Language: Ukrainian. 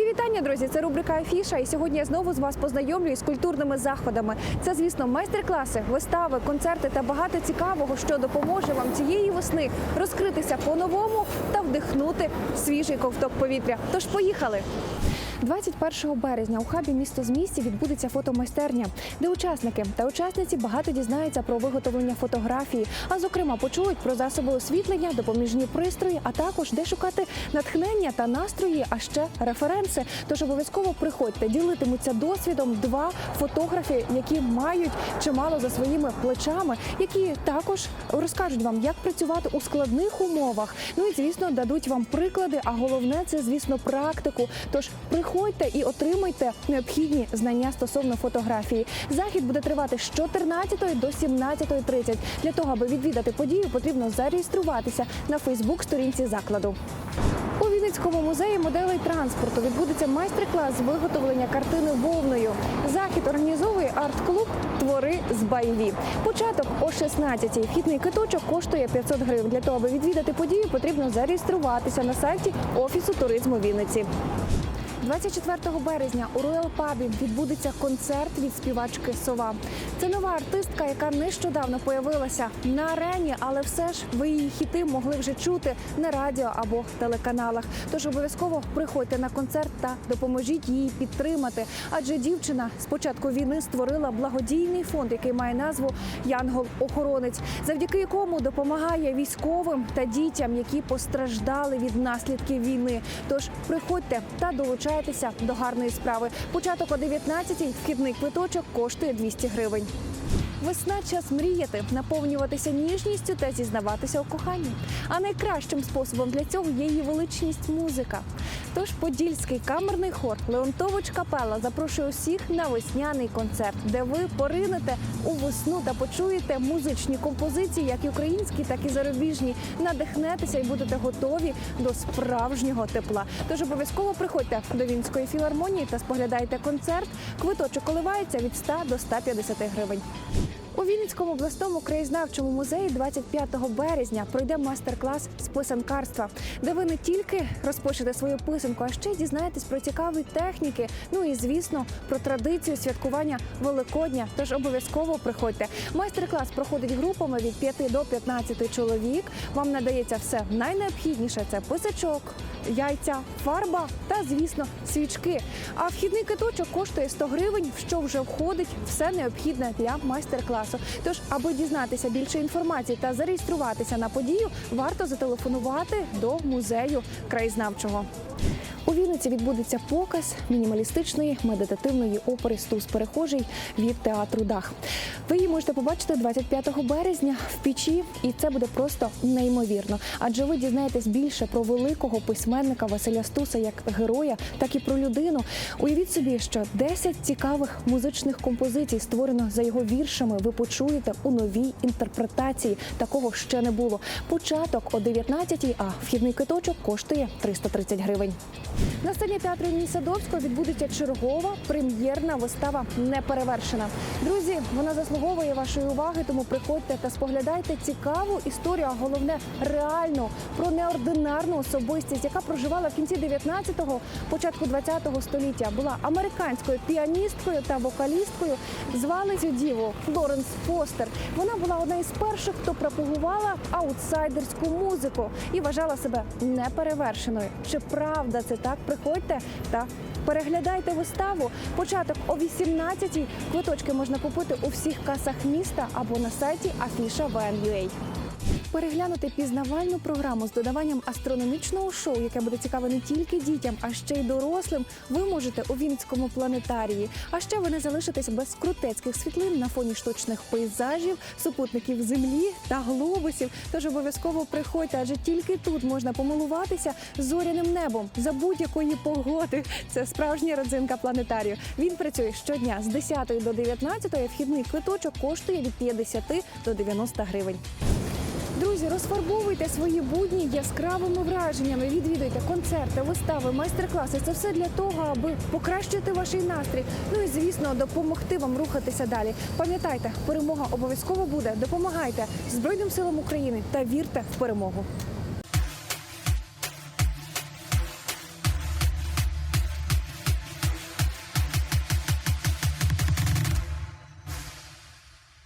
вітання, друзі! Це рубрика Афіша. І сьогодні я знову з вас познайомлюю з культурними заходами. Це, звісно, майстер-класи, вистави, концерти та багато цікавого, що допоможе вам цієї весни розкритися по-новому та вдихнути свіжий ковток повітря. Тож поїхали! 21 березня у хабі місто з місті відбудеться фотомайстерня, де учасники та учасниці багато дізнаються про виготовлення фотографії, а зокрема почують про засоби освітлення, допоміжні пристрої, а також де шукати натхнення та настрої, а ще референси. Тож обов'язково приходьте, ділитимуться досвідом два фотографи, які мають чимало за своїми плечами, які також розкажуть вам, як працювати у складних умовах. Ну і звісно, дадуть вам приклади. А головне це, звісно, практику. Тож приходьте і отримуйте необхідні знання стосовно фотографії. Захід буде тривати з 14 до 17.30. Для того, аби відвідати подію, потрібно зареєструватися на Фейсбук-сторінці закладу. У Вінницькому музеї моделей транспорту відбудеться майстер-клас з виготовлення картини вовною. Захід організовує арт-клуб Твори з Байві. Початок о 16-й. Вхідний киточок коштує 500 гривень. Для того, аби відвідати подію, потрібно зареєструватися на сайті Офісу туризму Вінниці. 24 березня у Роял Пабі відбудеться концерт від співачки Сова. Це нова артистка, яка нещодавно появилася на арені, але все ж ви її хіти могли вже чути на радіо або телеканалах. Тож обов'язково приходьте на концерт та допоможіть їй підтримати. Адже дівчина з початку війни створила благодійний фонд, який має назву Янгол-охоронець, завдяки якому допомагає військовим та дітям, які постраждали від наслідків війни. Тож приходьте та долучайтеся до гарної справи. Початок о 19-й, вхідний квиточок коштує 200 гривень. Весна час мріяти, наповнюватися ніжністю та зізнаватися у коханні. А найкращим способом для цього є її величність музика. Тож подільський камерний хор Леонтович Капела запрошує усіх на весняний концерт, де ви поринете у весну та почуєте музичні композиції, як і українські, так і зарубіжні. Надихнетеся і будете готові до справжнього тепла. Тож обов'язково приходьте до Вінської філармонії та споглядайте концерт. Квиточок коливається від 100 до 150 гривень. У Вінницькому обласному краєзнавчому музеї 25 березня пройде майстер-клас з писанкарства, де ви не тільки розпишете свою писанку, а ще дізнаєтесь про цікаві техніки. Ну і звісно про традицію святкування Великодня. Тож обов'язково приходьте. Майстер-клас проходить групами від 5 до 15 чоловік. Вам надається все найнеобхідніше: це писачок, яйця, фарба та, звісно, свічки. А вхідний киточок коштує 100 гривень, що вже входить все необхідне для майстер-класу. Тож, аби дізнатися більше інформації та зареєструватися на подію, варто зателефонувати до музею краєзнавчого. У Вінниці відбудеться показ мінімалістичної медитативної опери Стус перехожий від театру Дах. Ви її можете побачити 25 березня в печі, і це буде просто неймовірно. Адже ви дізнаєтесь більше про великого письменника Василя Стуса як героя, так і про людину. Уявіть собі, що 10 цікавих музичних композицій створено за його віршами. Почуєте у новій інтерпретації. Такого ще не було. Початок о 19-й, а вхідний киточок коштує 330 гривень. На сцені театру імені Садовського відбудеться чергова прем'єрна вистава Неперевершена. Друзі, вона заслуговує вашої уваги, тому приходьте та споглядайте цікаву історію, а головне реальну про неординарну особистість, яка проживала в кінці 19-го, початку 20-го століття. Була американською піаністкою та вокалісткою. Звали цю діву Флоренс Фостер. Вона була одна із перших, хто пропагувала аутсайдерську музику і вважала себе неперевершеною. Чи правда це так? Приходьте та переглядайте виставу. Початок о 18-й. Квиточки можна купити у всіх касах міста або на сайті Афіша VN.UA. Переглянути пізнавальну програму з додаванням астрономічного шоу, яке буде цікаве не тільки дітям, а ще й дорослим. Ви можете у Вінницькому планетарії. А ще ви не залишитесь без крутецьких світлин на фоні штучних пейзажів, супутників землі та глобусів. Тож обов'язково приходьте, адже тільки тут можна помилуватися зоряним небом за будь-якої погоди. Це справжня родзинка планетарію. Він працює щодня з 10 до 19. Вхідний квиточок коштує від 50 до 90 гривень. Друзі, розфарбовуйте свої будні яскравими враженнями. Відвідуйте концерти, вистави, майстер-класи. Це все для того, аби покращити ваш настрій. Ну і звісно, допомогти вам рухатися далі. Пам'ятайте, перемога обов'язково буде. Допомагайте Збройним силам України та вірте в перемогу.